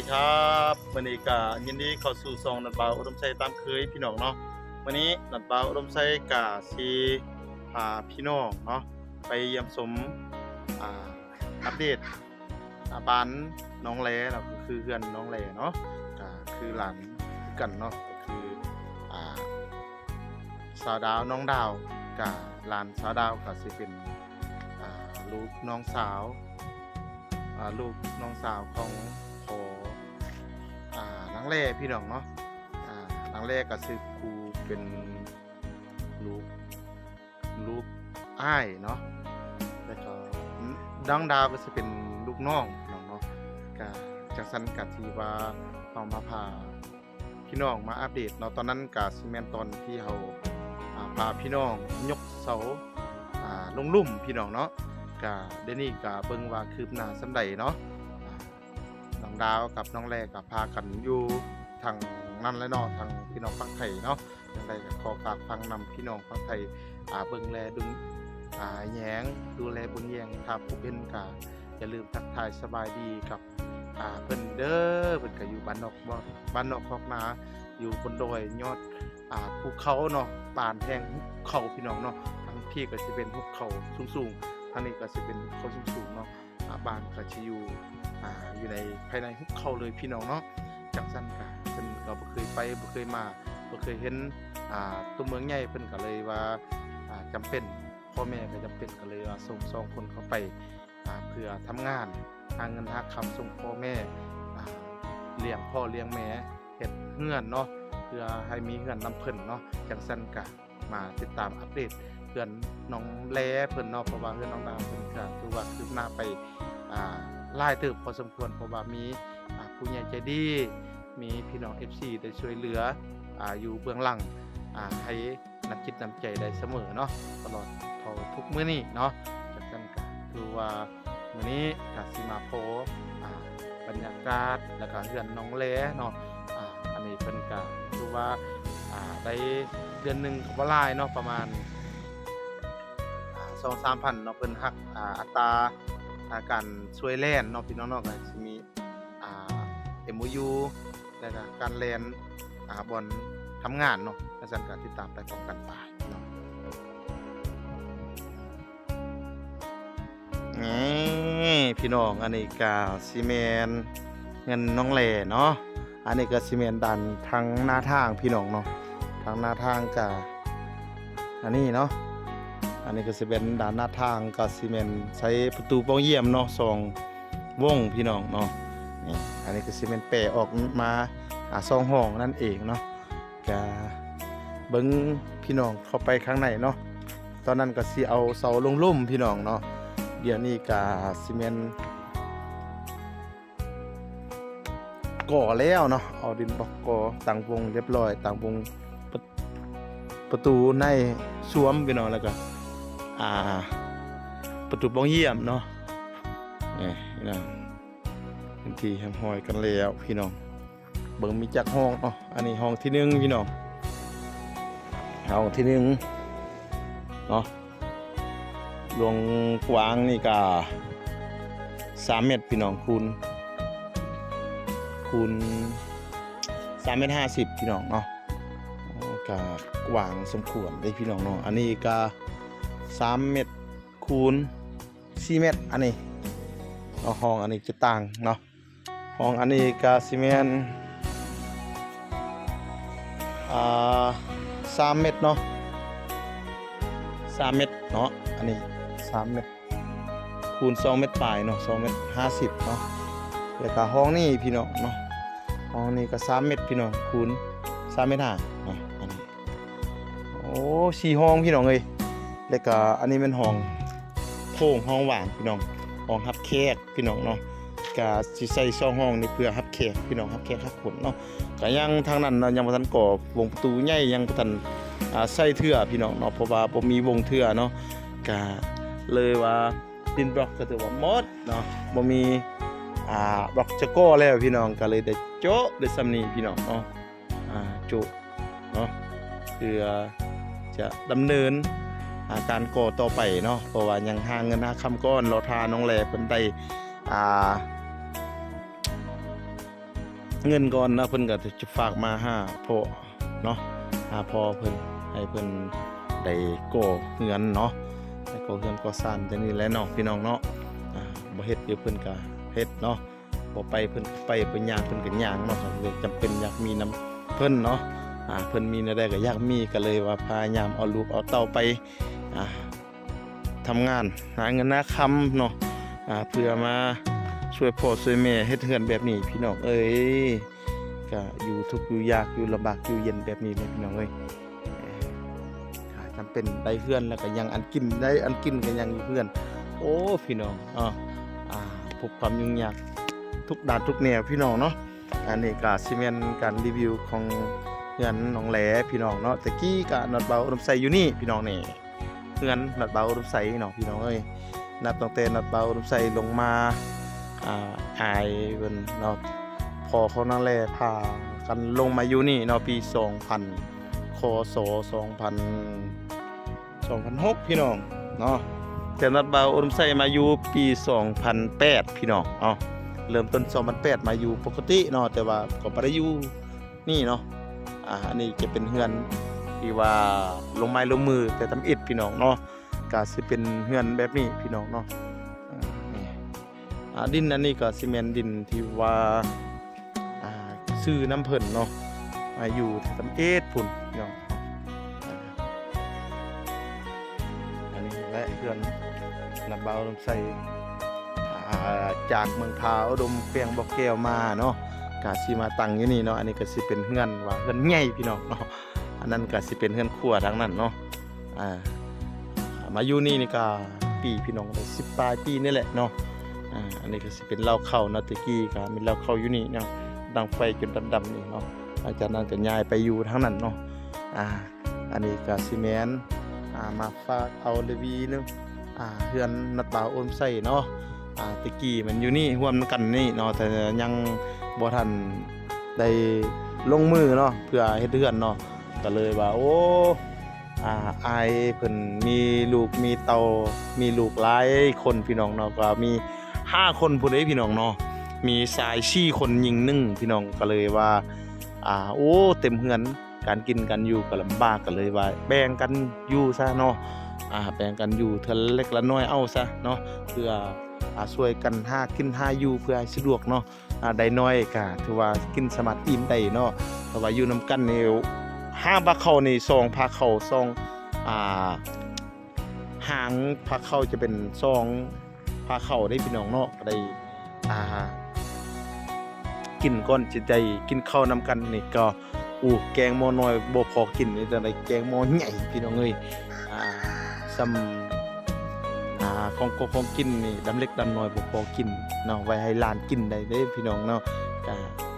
ดีครับวันนี้ก็ยินดีเข้าสู่ซองนัดบ่าวอุดมไซตามเคยพี่น้องเนาะวันนี้นัดบ่าวอุดมไซกาสีพาพี่น้องเนาะไปเยี่ยมชมอ่าอัปเดตบ้านน้องแลเนาะก็คือเฮือนน้องแลเนาะก็คือหลานกันเนาะก็คืออ่าสาวดาวน้องดาวกับหลานสาวดาวก็สิเป็นอ่าลูกน้องสาวอ่าลูกน้องสาวของ พออ่านางเล่พี่น้องเนาะอ่านางเล่ก็คือครูเป็นลูกลูกอ้ายเนาะแล้วก็ดังดาวก็จะเป็นลูกน้องน้องเนาะก็จังสันกัที่ว่าเอามาพาพี่น้องมาอัปเดตเนาะตอนนั้นกับซีเมนตอนที่เขาพาพี่น้องยกเสาอ่าลงลุ่มพี่น้องเนาะกะเดยวนี่กะเบิ่งว่าคืบหน้าสำใดเนาะ น้องดาวกับน้องแรกับพากันอยู่ทางนั่นและเนาะทางพี่น้องฝั่งไทยเนาะจังไดก็ขอฝากฟังนำพี่น้องฝั่งไทยอ่าเบิ่งแลดุงอ่าแยงดูแลบุญแยงถ้าผู้เป็นกะอย่าลืมทักทายสบายดีกับอ่าเพิ่นเด้อเพิ่นก็อยู่บ้านนอกบ่บ้านนอกคอกนาอยู่บนดอยยอดอ่าภูเขาเนาะป่านแห่งเขาพี่น้องเนาะทางพี่ก็สิเป็นภูเขาสูงๆทางนี้ก็จะเป็นเขาสูงๆเนาะอ่าบ้านก็จะอยู่ อ่าอยู่ในภายในหุบเขาเลยพี่น้องเนาะจังสั้นก็เพิ่นก็บ่เคยไปบ่เคยมาบ่เคยเห็นอ่าตัวเมืองใหญ่เพิ่นก็เลยว่าอ่าจำเป็นพ่อแม่ก็จำเป็นก็เลยว่าส่งสองคนเข้าไปอ่าเพื่อทำงานหาเงินหาคำส่งพ่อแม่อ่าเลี้ยงพ่อเลี้ยงแม่เฮ็ดเฮือนเนาะเพื่อให้มีเฮือนนํเพิ่นเนาะจังสั้นก็มาติดตามอัปเดตเพื่อนน้องแลเพิ่นเนาะเพราะว่าเพื่อนน้องดาวเพิ่นก็คือว่าคืบหน้าไปอ่า หลายเติบพอสมควรเพราะว่ามีผู้ใหญ่ใจดี มีพี่น้อง FC ได้ช่วยเหลือออยู่เบื้องหลังให้นักจิตน้ำใจได้เสมอเนาะตลอดเท่าทุกมื้อนี้เนาะจากนั้นก็คือว่ามื้อนี้ก็สิมาโพบรรยากาศแล้วก็เฮือนน้องแลเนาะอันนี้เพิ่นก็คือว่าได้เดือนหนึ่งก็บ่หลายเนาะประมาณสองสามพันเนาะเพิ่นหักอัตรา อ่าการช่วยแล่นเนาะพี่น้องเนาะก็สิมีอ่า MOU แล้วก็การแล่นอ่าบอนทำงานเนาะแล้วซั่นก็ติดตามไปพร้อมกันไปเนาะนี่พี่น้องอันนี้ก็ซีเมนเงินน้องแหล่เนาะอันนี้ก็ซีเมนดันทางหน้าทางพี่น้องเนาะทางหน้าทางก็อันนี้เนาะ นนี้ก็สิเป็นด้านหน้าทางก็ซีเมนต์ใช้ประตูป้องเยี่ยมเนาะสองวงพี่น้องเนาะนี่อันนี้ก็ซีเมนต์แปะออกมาหาซองห้องนั่นเองเนาะก็เบิ้งพี่น้องเข้าไปข้างในเนาะตอนนั้นก็สิเอาเสาลงลุ่มพี่น้องเนาะเดี๋ยวนี้ก็ซีเมนต์ก่อแล้วเนาะเอาดินบล็อกก่อตั้งวงเรียบร้อยตั้งวงประประตูในสวมพี่น้องแล้วก็ อ่า ประตูบ้องเยี่ยมเนาะนี่พี่น้องเป็นที่แฮมฮอยกันแล้วพี่น้องเบิ่งมีจักห้องเนาะอันนี้ห้องที่หนึ่งพี่น้องห้องที่หนึ่งเนาะลวงกว้างนี่ก็สามเมตรพี่น้องคูณคูณสามเมตรห้าสิบพี่น้องเนาะอ๋อก็กว้างสมควรเลยพี่น้องเนาะอันนี้ก็ สามเมตรคูณสี่เมตรอันนี้เอาห้องอันนี้จะต่างเนาะห้องอันนี้กาซีเมนอ่าสามเมตรเนาะสามเมตรเนาะอันนี้สามเมตรคูณสองเมตรปลายเนาะสองเมตรห้าสิบเนาะแล้วก็ห้องนี้พี่น้องเนาะห้องนี้ก็สามเมตรพี่น้องคูณสามเมตรห้าเนาะอันนี้โอ้สี่ห้องพี่น้องเอ้ย แล้วก็อันนี้เป็นห้องโถงห้องว่างพี่น้องห้องรับแขกพี่น้องเนาะก็สิใส่ช่องห้องนี่เพื่อรับแขกพี่น้องรับแขกรับคนเนาะก็ยังทางนั้นเนาะยังบ่ทันก่อวงประตูใหญ่ยังบ่ทันอ่าใส่เทื่อพี่น้องเนาะเพราะว่าบ่มีวงเทื่อเนาะก็เลยว่าดินบล็อกก็ถือว่าหมดเนาะบ่มีอ่าบล็อกจะก่อแล้วพี่น้องก็เลยได้โจ๊ะได้ซำนี้พี่น้องเนาะอ่าโจะเนาะเพื่อจะดำเนิน อาการโกต่อไปเนาะเพราะว่ายังหาเงินหาคำก้อนรอทาน้องแลเพิ่นได้อ่าเงินก่อนนะเพิ่นก็จะฝากมาหาพ่อเนาะหาพ่อเพิ่นให้เพิ่นได้โกเฮือนเนาะได้โกเฮือนก่อสร้างจังนี้แหละเนาะพี่น้องเนาะอ่าบ่เฮ็ดเดี๋ยวเพิ่นก็เฮ็ดเนาะบ่ไปเพิ่นไปเพิ่นย่างเพิ่นก็ย่างเนาะก็จำเป็นอยากมีน้ำเพิ่นเนาะอ่าเพิ่นมีแนวใดก็อยากมีก็เลยว่าพยายามเอาลูกเอาเต้าไป ทำงานหาเงินหาคำเนาะอ่าเพื่อมาช่วยพ่อช่วยแม่เฮ็ดเฮือนแบบนี้ พี่น้องเอ้ยก็อยู่ทุกอยู่ยากอยู่ลำบากอยู่เย็นแบบนี้เลยพี่น้องเอ้ยเอ่อถ้าจำเป็นได้เพื่อนแล้วก็ยังอันกินได้อันกินก็ยังอยู่เพื่อน โอ้พี่น้องอ่าอ่าพบความยุ่งยากทุกด้านทุกแนวพี่น้องเนาะอันนี้ก็สิแม่นการรีวิวของเพื่อนน้องแหลพี่น้องเนาะตะกี้ก็นอดเบาอุดมใส่อยู่นี่พี่น้องนี่ เพื่อนนอดเบาอุดมใสเนาะพี่น้องเอ้ยนับตั้งแต่นอดเบาอุดมใสลงมาอ่าอายเพิ่นเนาะพอเขานั่นแหละพากันลงมาอยู่นี่เนาะปี2000คศ2000 2006พี่น้องเนาะแต่นัดเบาอุดมไซมาอยู่ปี 2008 พี่น้องเนาเริ่มต้น 2008 มาอยู่ปกติเนาะแต่ว่าก็บ่ได้อยู่นี่เนาะอ่าอันนี้จะเป็นเฮือน ที่ว่าลงไม้ลงมือแต่ทำอิฐพี่น้องเนาะก็สิเป็นเฮือนแบบนี้พี่น้องเนาะดินอันนี้ก็ซีเมนต์ดินที่ว่าซื้อน้ำเพิ่นเนาะมาอยู่ที่ตำเอ็ดพุ่นเนาะอ่าอันนี้และเพื่อนนำเบาลงใส่จากเมืองพาวอุดมเปียงบอกแก้วมาเนาะกาสิมาตังอยู่นี่เนาะอันนี้ก็สิเป็นเฮือนว่าเฮือนใหญ่พี่น้องเนาะ นั้นก็สิเป็นเฮือนครัวทั้งนั้นเนาะอ่ามาอยู่นี่นี่ก็ปีพี่น้องได้10ปลายปีนี่แหละเนาะอ่าอันนี้ก็สิเป็นเหล้าเข้านาตะกี้ก็มีเหล้าเข้าอยู่นี่เนาะดังไฟจนดำๆนี่เนาะหลังจากนั้นก็ย้ายไปอยู่ทางนั้นเนาะอ่าอันนี้ก็ซีเมนต์อ่ามาฝากเอาเลวีเนาะอ่าเฮือนนัดบ่าวโอมใส่เนาะอ่าตะกี้มันอยู่นี่ร่วมกันนี่เนาะแต่ยังบ่ทันได้ลงมือเนาะเพื่อเฮ็ดเฮือนเนาะ ก็เลยว่า โอ้อ่าอายเพิ่นมีลูกมีเตามีลูกหลายคนพี่น้องเนาะก็มีห้าคนผู้ใดพี่น้องเนาะมีสายชี่คนยิงนึ่งพี่น้องก็เลยว่าอ่าโอ้เต็มเฮือนการกินกันอยู่ก็ลำบากก็เลยว่า แบ่งกันอยู่ซะเนาะอ่าแบ่งกันอยู่เทอเล็กละน้อยเอาซะเนาะเพื่ออ่าช่วยกันหากินหาอยู่เพื่อให้สะดวกเนาะอ่าได้น้อยก็ถือว่ากินสมัครอิ่มได้เนาะแต่ว่าอยู่นำกันนี่ ห้าพาเขานี่ซองพาเขาซองอ่าหางพาเขาจะเป็นซองพาเขาได้พี่น้องเนาะได้อ่ากินก่อนจิตใจกินข้าวนำกันนี่ก็อู้แกงหม้อน้อยบ่พอกินนี่แต่ได้แกงหม้อใหญ่พี่น้องเอ้ยอ่าซ้ำอ่าของกของกินนี่ดำเล็กดำน้อยบ่พอกินเนาะไว้ให้หลานกินได้เด้พี่น้องเนาะก็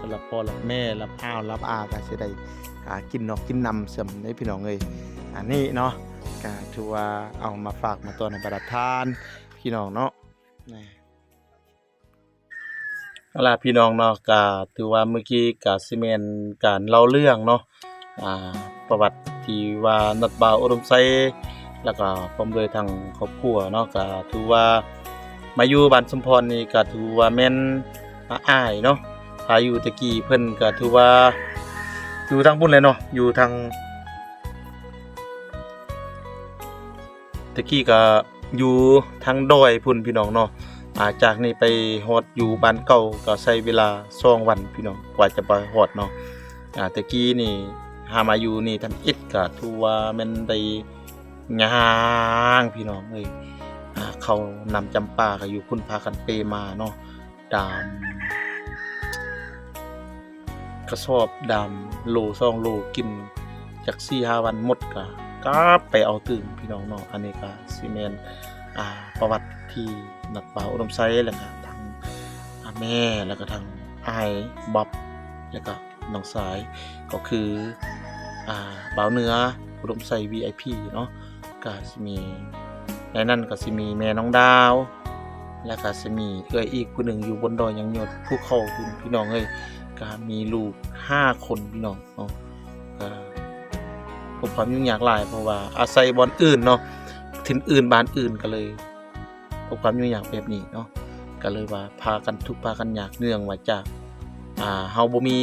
สำหรับพ่อและแม่รับอ้าวรับอาก็สิได้ หากินเนาะกินนำเสริมได้พี่น้องเอ้ยอันนี้เนาะก็ถือว่าเอามาฝากมาตอนในประทาน พี่น้องเนาะนี่เอาล่ะพี่น้องเนาะก็ถือว่าเมื่อกี้ก็สิแม่นการเล่าเรื่องเนาะอ่าประวัติที่ว่านัดบ่าวอุดมไซแล้วก็พร้อมด้วยทางครอบครัวเนาะก็ถือว่ามาอยู่บ้านสมพรนี่ก็ถือว่าแม่นอาอ้ายเนาะพาอยู่ตะกี้เพิ่นก็ถือว่า อยู่ทางพุ่นเลยเนาะอยู่ทางตะกี้ก็อยู่ทางดอยพุ่นพี่น้องเนาะอาจากนี้ไปฮอดอยู่บ้านเก่าก็ใช้เวลา2วันพี่น้องกว่าจะไปฮอดเนาะอ่าตะกี้นี่หามาอยู่นี่ทำอิฐก็ถือว่ามันได้ย่างพี่น้องเอ้ยอ่าเขานำจำปาก็อยู่พุ่นพากันเปมาเนาะดาม กระสอบดามโลซองโลกินจาก4-5วันหมดก็ก็ไปเอาตื่นพี่น้องเนาะอันนี้ก็ซีเมนอ่าประวัติที่นักป่าอุดมไซแล้วก็ทางาแม่แล้วก็ทางไอ้บ๊อบแล้วก็น้องสายก็คืออ่าบ่าวเนื้ออุดมไซ VIP เนาะก็สิมีในนั้นก็สิมีแม่น้องดาวแล้วก็สิมีเอื้อยอีกผู้หนึ่งอยู่บนดอยยังยศภูเขาพี่น้องเอ้ย ก็มีลูกห้าคนพี่น้องเนาะผมความยุ่งยากหลายเพราะว่าอาศัยบอลอื่นเนาะถิ่นอื่นบ้านอื่นก็เลยพบความยุ่งยากแบบนี้เนาะก็เลยว่าพากันทุกพากันอยากเนื่องมาจากอ่าเฮาบ่มี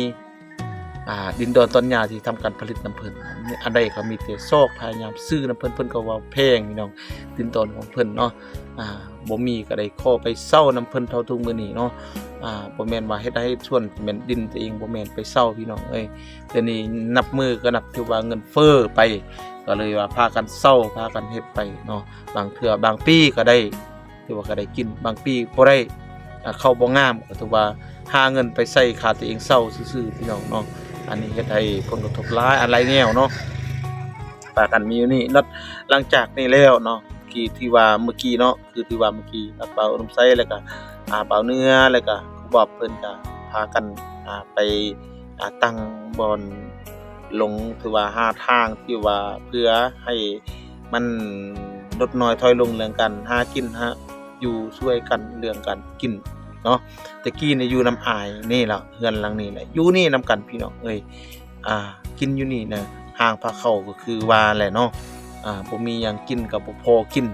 ดินดอนต้นหญ้าที่ทำการผลิตน้ำเพิ่นอันใดก็มีแต่ซอกพยายามซื้อน้ำเพิ่นเพิ่นก็ว่าแพงพี่น้องดินดอนของเพิ่นเนาะอ่าบ่มีก็ได้ขอไปเซาน้ำเพิ่นเท่าทุกมื้อนี้เนาะอ่าบ่แม่นว่าเฮ็ดให้ชวนแม่นดินตัวเองบ่แม่นไปเซาพี่น้องเอ้ยเดี๋ยวนี้นับมือก็นับถือว่าเงินเฟ้อไป ก็เลยว่าพากันเศร้าพากันเฮ็ดไปเนาะบางเทื่อบางปีก็ได้ถือว่าก็ได้กินบางปีบ่ได้เข้าบ่งามก็ถือว่าหาเงินไปใช้ค่าตัวเองเศร้าซื่อๆพี่น้องเนาะ อันนี้เฮ็ดให้ผลกระทบหลายอะไรแนวเนาะปากันมีอยู่นี่นัดหลังจากนี้แล้วเนาะที่ที่ว่าเมื่อกี้เนาะคือที่ว่าเมื่อกี้นัดเปาอุดมไซแล้วก็อ่าเปาเนื้อแล้วก็บอบเพิ่นก็พากันอ่าไปอ่าตั้งบอนลงถือว่าหาทางที่ว่าเพื่อให้มันลดน้อยถอยลงเรื่องกันหากินฮะอยู่ช่วยกันเรื่องกันกิน เนาะแต่กี้เนี่ยอยู่น้ำอายนี่ละเฮือนหลังนี้แหละอยู่นี่นํกันพี่น้องเอ้ยอ่ากินอยู่นี่นะห่างพาเข้าก็คือว่าแหละเนาะอ่าบ่มีหยังกินก็บ่พอกิน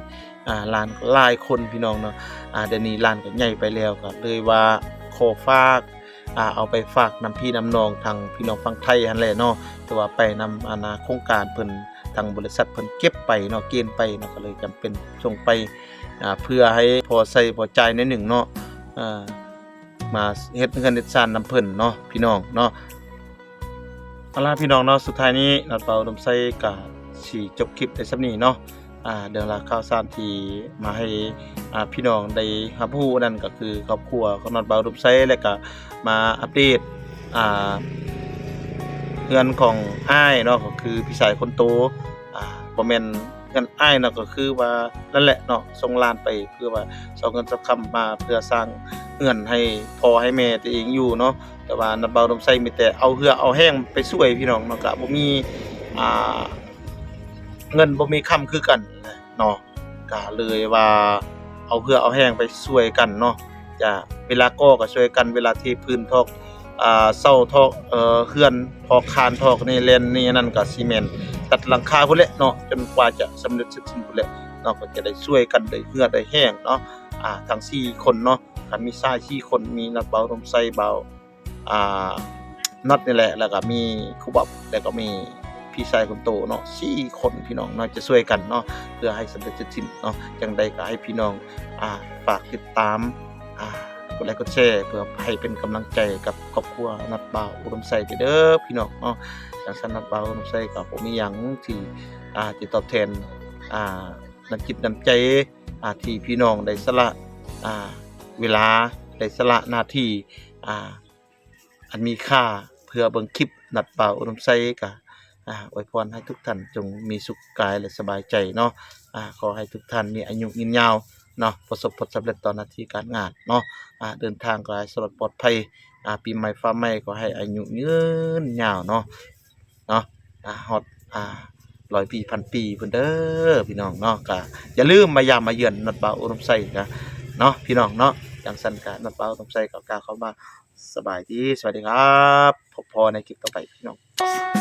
อ่าร้านหลายคนพี่น้องเนาะอ่าเดี๋ยวนี้ร้านก็ใหญ่ไปแล้วก็เลยว่าขอฝากอ่าเอาไปฝากนํพี่นํน้องทางพี่น้องฝั่งไทยหั่นแหละเนาะแต่ว่าไปนำอาณาโครงการเพิ่นทางบริษัทเพิ่นเก็บไปเนาะเกณฑ์ไปเนาะก็เลยจำเป็นส่งไปอ่าเพื่อให้พอใส่พอใจในหนึ่งเนาะ อ่ามาเฮ็ดเงินเฮ็ดซานนำเพิ่นเนาะพี่น้องเนาะเอาล่ะพี่น้องเนาะสุดท้ายนี้นัดเปาดมไส้ก็สิจบคลิปในส่ำนี้เนาะอ่าเรื่องราข่าวสารที่มาให้อ่าพี่น้องได้รับรู้นั่นก็คือครอบครัวของนัดเปาดมไส้แล้วก็มาอัปเดตอ่าเงินของอ้ายเนาะก็คือพี่ชายคนโตอ่าบ่แม่น เงินอ้ายเนาะก็คือว่านั่นแหละเนาะส่งลานไปเพื่อว่าสเอาเงินสักคำมาเพื่อสร้างเงินให้พอให้แม่ตัวเองอยู่เนาะแต่ว่าน้ำเบาน้ำใสมีแต่เอาเหือเอาแห้งไปช่วยพี่น้องเนาะก็บ่มีอ่าเงินบ่มีค้ำคือกันเนาะก็เลยว่าเอาเหือเอาแห้งไปช่วยกันเนาะจะเวลาก่อก็ช่วยกันเวลาที่พื้นทอกอ่าเสาทอกเอ่อเฮือนทอกคานทอกนี่เลนนี่นั่นก็ซีเมนต์ ตัดหลังคาพุ่นแหละเนาะจนกว่าจะสำเร็จเสร็จสิ้นพุ่นแหละเนาะก็จะได้ช่วยกันได้เฮือได้แห้งเนาะอ่าทั้ง4คนเนาะก็มีชาย4คนมีนักเบาลมไส้เบาอ่าน็อตนี่แหละแล้วก็มีครูบับแล้วก็มีพี่ชายคนโตเนาะ4คนพี่น้องเนาะจะช่วยกันเนาะเพื่อให้สำเร็จเสร็จสิ้นเนาะจังใดก็ให้พี่น้องอ่าฝากติดตามอ่า กดไลค์กดแชร์เพื่อให้เป็นกำลังใจกับครอบครัวนัดเบ่าอุดมใส่เด้อพี่น้องเนาะจังซั่นนัดเบ่าอุดมใส่ก็บ่มีหยังที่อ่าที่ตอบแทนอ่าน้ำจิตน้ำใจอ่าที่พี่น้องได้สละอ่าเวลาได้สละหน้าที่อ่าอันมีค่าเพื่อเบิ่งคลิปนัดเบ่าอุดมใส่ก็อ่าอวยพรให้ทุกท่านจงมีสุขกายและสบายใจเนาะอ่าขอให้ทุกท่านมีอายุยืนยาว เนาะประสบผลสำเร็จต่อหน้าที่การงานเนาะอ่าเดินทางก็ให้สลดปลอดภัยอ่าปีใหม่ฟ้าใหม่ก็ให้อายุยืนยาวเนาะเนาะอ่าฮอดอ่าร้อยปีพันปีเพิ่นเด้อพี่น้องเนาะก็อย่าลืมมายามมาเยือนนัดเบาอุดมไส้กะเนาะพี่น้องเนาะจังซั่นกะนัดเบาอุดมไส้ก็กาเข้ามาสบายดีสวัสดีครับพบพอในคลิปต่อไปพี่น้อง